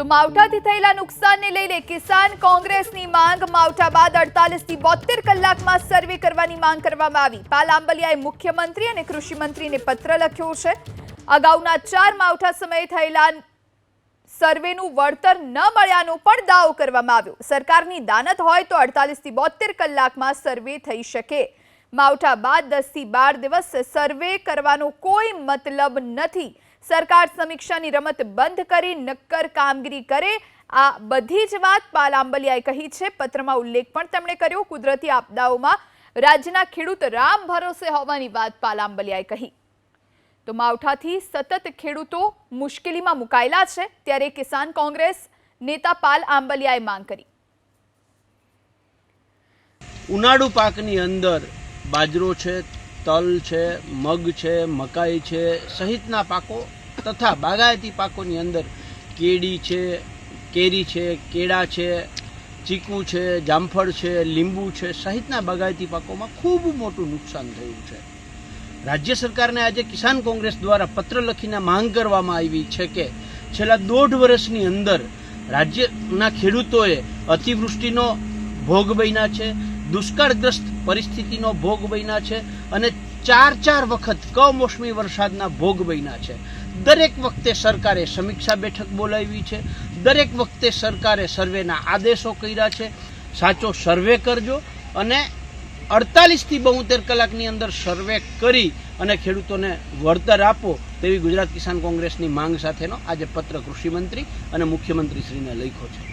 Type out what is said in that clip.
તો માવઠાથી થયેલા નુકસાનને લઈને કિસાન કોંગ્રેસની માંગ માવઠા બાદ અડતાલીસથી બોતેર કલાકમાં સર્વે કરવાની માંગ કરવામાં આવી. પાલ આંબલિયાએ મુખ્યમંત્રી અને કૃષિમંત્રીને પત્ર લખ્યો છે. અગાઉના ચાર માવઠા સમયે થયેલા સર્વેનું વળતર ન મળ્યાનો પણ દાવો કરવામાં આવ્યો. સરકારની દાનત હોય તો અડતાલીસથી બોતેર કલાકમાં સર્વે થઈ શકે. માવઠા બાદ દસથી બાર દિવસ સર્વે કરવાનો કોઈ મતલબ નથી. સરકાર સમીક્ષાની રમત બંધ કરી નક્કર કામગીરી કરે. આ બધી જ વાત પાલ આંબલિયાએ કહી છે. પત્રમાં ઉલ્લેખ પણ તેમણે કર્યો. કુદરતી આપદાઓમાં રાજ્યના ખેડૂત રામ ભરોસે હોવાની વાત પાલ આંબલિયાએ કહી. તો માવઠાથી સતત ખેડૂતો મુશ્કેલીમાં મુકાયેલા છે. ત્યારે કિસાન કોંગ્રેસ નેતા પાલ આંબલિયાએ માંગ કરી. ઉનાળુ પાકની અંદર બાજરો છે તલ છે, મગ છે, મકાઈ છે, સહિતના પાકો તથા બાગાયતી પાકોની અંદર કેડી છે, કેરી છે, કેળા છે, ચીકુ છે, જામફળ છે, લીંબુ છે, સહિતના બાગાયતી પાકોમાં ખૂબ મોટું નુકસાન થયું છે. રાજ્ય સરકારને આજે કિસાન કોંગ્રેસ દ્વારા પત્ર લખીને માંગ કરવામાં આવી છે કે છેલ્લા દોઢ વર્ષની અંદર રાજ્યના ખેડૂતોએ અતિવૃષ્ટિનો ભોગ બન્યા છે દુષ્કાળગ્રસ્ત પરિસ્થિતિનો ભોગ બન્યા છે અને ચાર ચાર વખત કમોસમી વરસાદના ભોગ બન્યા છે. દરેક વખતે સરકારે સમીક્ષા બેઠક બોલાવી છે. દરેક વખતે સરકારે સર્વેના આદેશો કર્યા છે. સાચો સર્વે કરજો અને અડતાલીસથી બોતેર કલાકની અંદર સર્વે કરી અને ખેડૂતોને વળતર આપો તેવી ગુજરાત કિસાન કોંગ્રેસની માંગ સાથેનો આજે પત્ર કૃષિમંત્રી અને મુખ્યમંત્રી શ્રીને લખ્યો છે.